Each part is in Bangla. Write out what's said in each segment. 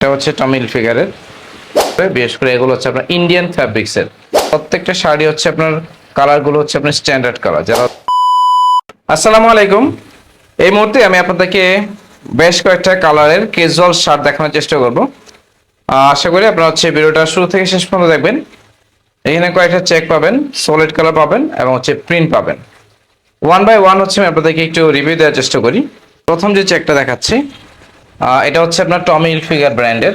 এটা হচ্ছে টমিল ফিগারের বিশেষ করে এগুলো হচ্ছে আপনার ইন্ডিয়ান ফ্যাব্রিক্সের প্রত্যেকটা শাড়ি হচ্ছে আপনার কালারগুলো হচ্ছে আপনার স্ট্যান্ডার্ড কালার যারা আসসালামু আলাইকুম। এই মুহূর্তে আমি আপনাদেরকে বেশ কয়েকটা কালারের কেজুয়াল শার্ট দেখানোর চেষ্টা করব। আশা করি আপনারা হচ্ছে ভিডিওটা শুরু থেকে শেষ পর্যন্ত দেখবেন। এখানে কয়েকটা চেক পাবেন সলিড কালার পাবেন এবং হচ্ছে প্রিন্ট পাবেন। ওয়ান বাই ওয়ান হচ্ছে আমি আপনাদেরকে একটু রিভিউ দেওয়ার চেষ্টা করি। প্রথম যে চেকটা দেখাচ্ছি এটা হচ্ছে আপনার টমি ইলফিগার ব্র্যান্ডের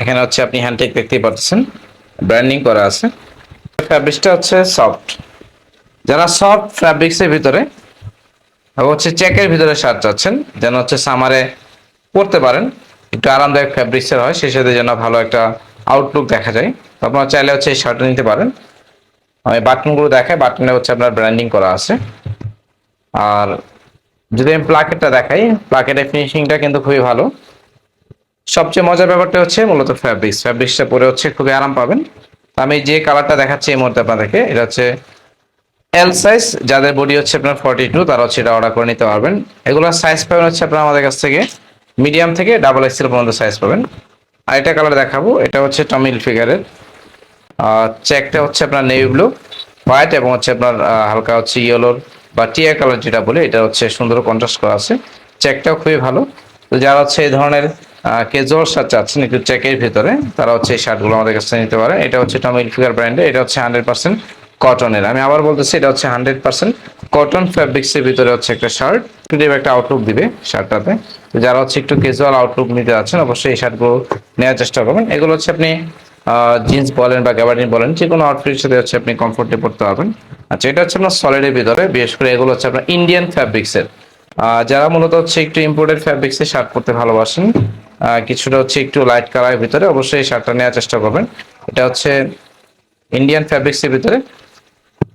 এখানে হচ্ছে আপনি হ্যান্ডটেক দেখতেই পাচ্ছেন। ব্র্যান্ডিং করা আছে। ফ্যাব্রিক্সটা হচ্ছে সফট যারা সফট ফ্যাব্রিক্সের ভিতরে হচ্ছে চেকের ভিতরে শার্ট চাচ্ছেন, যেন হচ্ছে সামারে পরতে পারেন। একটু আরামদায়ক ফ্যাব্রিক্সের হয়, সেই সাথে যেন ভালো একটা আউটলুক দেখা যায়। আপনারা চাইলে হচ্ছে এই শার্টটা নিতে পারেন। আমি বাটনগুলো দেখাই বাটনে হচ্ছে আপনার ব্র্যান্ডিং করা আছে। আর যদি আমি প্লাকেটটা দেখাই প্লাকেটের ফিনিশিংটা কিন্তু খুবই ভালো। সবচেয়ে মজার ব্যাপারটা হচ্ছে মূলত ফ্যাব্রিক্স ফ্যাব্রিক্সটা পরে হচ্ছে খুবই আরাম পাবেন। আমি যে কালারটা দেখাচ্ছি এই মুহূর্তে আপনাদেরকে, এটা হচ্ছে এল সাইজ যাদের বডি হচ্ছে আপনার ফর্টি টু তারা হচ্ছে এটা অর্ডার করে নিতে পারবেন। এগুলোর সাইজ পাবেন হচ্ছে আপনার আমাদের কাছ থেকে মিডিয়াম থেকে ডাবল এক্সেল পর্যন্ত সাইজ পাবেন। আর এটা কালার দেখাবো, এটা হচ্ছে টমিল ফিগারের চেকটা হচ্ছে আপনার নেভি ব্লু হোয়াইট এবং হচ্ছে আপনার হালকা হচ্ছে ইয়েলোর বা টিয়া কালার যেটা বলে, এটা হচ্ছে সুন্দর কন্ট্রাস্ট করা আছে। চেকটাও খুবই ভালো। তো যারা হচ্ছে এই ধরনের কেজুয়াল শার্ট চাচ্ছেন, একটু চেকের ভেতরে, তারা হচ্ছে এই শার্টগুলো আমাদের কাছে নিতে পারে। এটা হচ্ছে টমিল ফিগার ব্র্যান্ডে এটা হচ্ছে হান্ড্রেড পার্সেন্ট কটনের আমি আবার বলতেছি, এটা হচ্ছে হান্ড্রেড পার্সেন্ট কটন ফ্যাব্রিক্সের ভিতরে হচ্ছে একটা শার্ট একটু একটা আউটলুক দিবে শার্টটাতে তো যারা হচ্ছে একটু ক্যাজুয়াল আউটলুক নিতে যাচ্ছেন, অবশ্যই এই শার্টগুলো নেওয়ার চেষ্টা করবেন। এগুলো হচ্ছে আপনি জিন্স বলেন বা গ্যাবার্ডিন বলেন যে কোনো আউটফিটের সাথে হচ্ছে আপনি কমফোর্টে পড়তে পারবেন। আচ্ছা এটা হচ্ছে আপনার সলিডের ভিতরে, বিশেষ করে এগুলো হচ্ছে আপনার ইন্ডিয়ান ফ্যাব্রিক্সের যারা মূলত হচ্ছে একটু ইম্পোর্টেড ফ্যাব্রিক্সের শার্ট পরতে ভালোবাসেন কিছুটা হচ্ছে একটু লাইট কালারের ভিতরে অবশ্যই এই শার্টটা নেওয়ার চেষ্টা করবেন। এটা হচ্ছে ইন্ডিয়ান ফ্যাব্রিক্সের ভিতরে।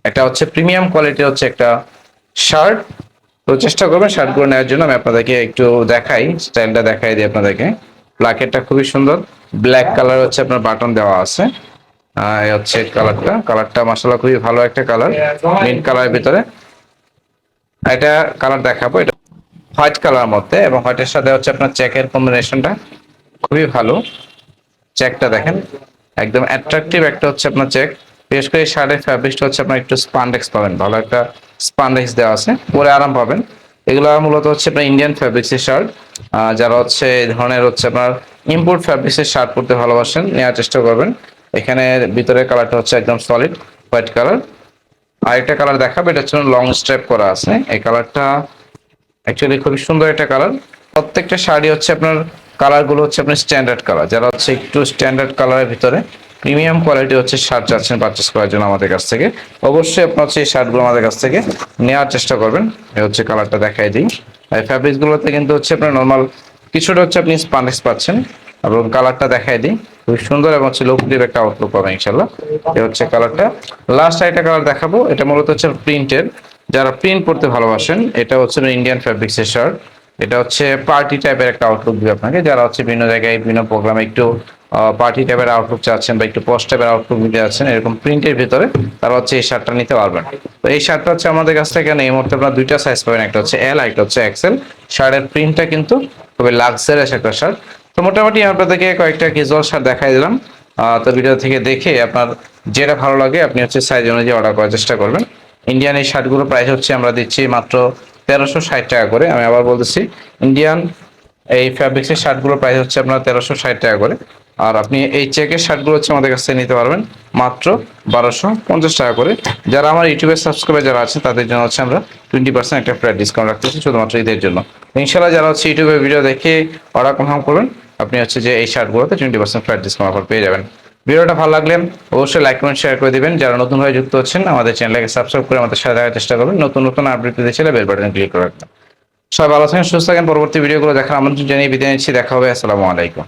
একটা হচ্ছে প্রিমিয়াম কোয়ালিটি হচ্ছে একটা শার্ট তো চেষ্টা করবেন শার্টগুলো নেওয়ার জন্য, আমি আপনাদেরকে একটু দেখাই স্টাইলটা দেখাই দিই আপনাদেরকে। প্লাকেটটা খুবই সুন্দর। ব্ল্যাক কালার হচ্ছে আপনার বাটন দেওয়া আছে। হচ্ছে কালারটা কালারটা মাসাল্লাহ খুবই ভালো একটা কালার মিন্ট কালারের ভিতরে। এটা কালার দেখাবো, এটা হোয়াইট কালার মধ্যে এবং হোয়াইটের সাথে হচ্ছে আপনার চেকের কম্বিনেশনটা খুবই ভালো। চেকটা দেখেন, একদম অ্যাট্রাকটিভ একটা হচ্ছে আপনার চেক বিশেষ করে শার্টের ফ্যাব্রিকটা হচ্ছে আপনার একটু স্পান্ডেক্স পাবেন, ভালো একটা স্পান্ডেক্স দেওয়া আছে, পরে আরাম পাবেন। এগুলো মূলত হচ্ছে আপনার ইন্ডিয়ান ফ্যাব্রিক্সের শার্ট যারা হচ্ছে এই ধরনের হচ্ছে আপনার ইম্পোর্ট ফ্যাব্রিক্সের শার্ট পরতে ভালোবাসেন, নেওয়ার চেষ্টা করবেন। এখানে ভিতরে কালারটা হচ্ছে একদম সলিড হোয়াইট কালার আরেকটা কালার দেখাবে, এটা হচ্ছে লং স্ট্রেপ করা আছে। এই কালারটা অ্যাকচুয়ালি খুবই সুন্দর একটা কালার প্রত্যেকটা শাড়ি হচ্ছে আপনার কালারগুলো হচ্ছে আপনার স্ট্যান্ডার্ড কালার যারা হচ্ছে একটু স্ট্যান্ডার্ড কালারের ভিতরে প্রিমিয়াম কোয়ালিটি হচ্ছে শার্ট চাচ্ছেন পারচেস করার জন্য আমাদের কাছ থেকে। অবশ্যই আপনার হচ্ছে এই শার্টগুলো আমাদের কাছ থেকে নেওয়ার চেষ্টা করবেন। এই হচ্ছে কালারটা দেখাই দিই। এই ফ্যাব্রিক্সগুলোতে কিন্তু হচ্ছে আপনার নর্মাল কিছুটা হচ্ছে আপনি স্পান্ডেক্স পাচ্ছেন। এবং কালারটা দেখাই দিই। খুব সুন্দর এবং হচ্ছে লোকটিভ একটা আউটলুক পাবেন ইনশাল্লাহ এই হচ্ছে কালারটা। লাস্ট আরেকটা কালার দেখাবো। এটা মূলত হচ্ছে প্রিন্টের। যারা প্রিন্ট পড়তে ভালোবাসেন, এটা হচ্ছে ইন্ডিয়ান ফ্যাব্রিক্সের শার্ট এটা হচ্ছে পার্টি টাইপের একটা আউটলুক দিবে আপনাকে। যারা হচ্ছে বিভিন্ন জায়গায়, বিভিন্ন প্রোগ্রামে একটু পার্টি টাইপের আউটলুক চাচ্ছেন বা একটু পোস্ট টাইপের আউটলুক নিতে যাচ্ছেন, এরকম প্রিন্টের ভিতরে তারা হচ্ছে এই শার্টটা নিতে পারবেন। তো এই শার্টটা হচ্ছে আমাদের কাছ থেকে এই মুহূর্তে আপনারা দুইটা সাইজ পাবেন। একটা হচ্ছে এল আর একটা হচ্ছে এক্সেল শার্টের প্রিন্টটা কিন্তু খুবই লাক্সারিয়াস একটা শার্ট তো মোটামুটি আপনাদেরকে কয়েকটা কেজুয়াল শার্ট দেখাই দিলাম। তো ভিডিও থেকে দেখে আপনার যেটা ভালো লাগে, আপনি হচ্ছে সাইজ অনুযায়ী অর্ডার করার চেষ্টা করবেন। ইন্ডিয়ান এই শার্টগুলো প্রাইস হচ্ছে আমরা দিচ্ছি মাত্র তেরোশো ষাট টাকা করে। আমি আবার বলতেছি ইন্ডিয়ান এই ফ্যাব্রিক্সের শার্টগুলো প্রাইস হচ্ছে আপনার তেরোশো ষাট টাকা করে। আর আপনি এই চেকের শার্টগুলো হচ্ছে আমাদের কাছ নিতে পারবেন মাত্র বারোশো পঞ্চাশ টাকা করে। যারা আমার ইউটিউবের সাবস্ক্রাইবার যারা আছে, তাদের জন্য হচ্ছে আমরা টোয়েন্টি পার্সেন্ট একটা ফ্ল্যাট ডিসকাউন্ট রাখতেছি শুধুমাত্র ঈদের জন্য। ইনশাল্লাহ যারা হচ্ছে ইউটিউবে ভিডিও দেখে অর্ডার কনফার্ম করবেন, আপনি হচ্ছে যে এই শার্টগুলোতে twenty percent flat discount offer পেয়ে যাবেন। ভিডিওটা ভালো লাগলে অবশ্যই লাইক কমেন্ট শেয়ার করে দেবেন। যারা নতুনভাবে যুক্ত হচ্ছেন, আমাদের চ্যানেলকে সাবস্ক্রাইব করে আমাদের সাথে দেখার চেষ্টা করবেন। নতুন নতুন আপডেট পেতে চাইলে বেল বাটন ক্লিক করে রাখবেন। সবাই ভালো থাকেন, সুস্থ থাকেন। পরবর্তী ভিডিওগুলো দেখার আমন্ত্রণ জানিয়ে বিদায় নিচ্ছি। দেখা হবে, আসসালামু আলাইকুম।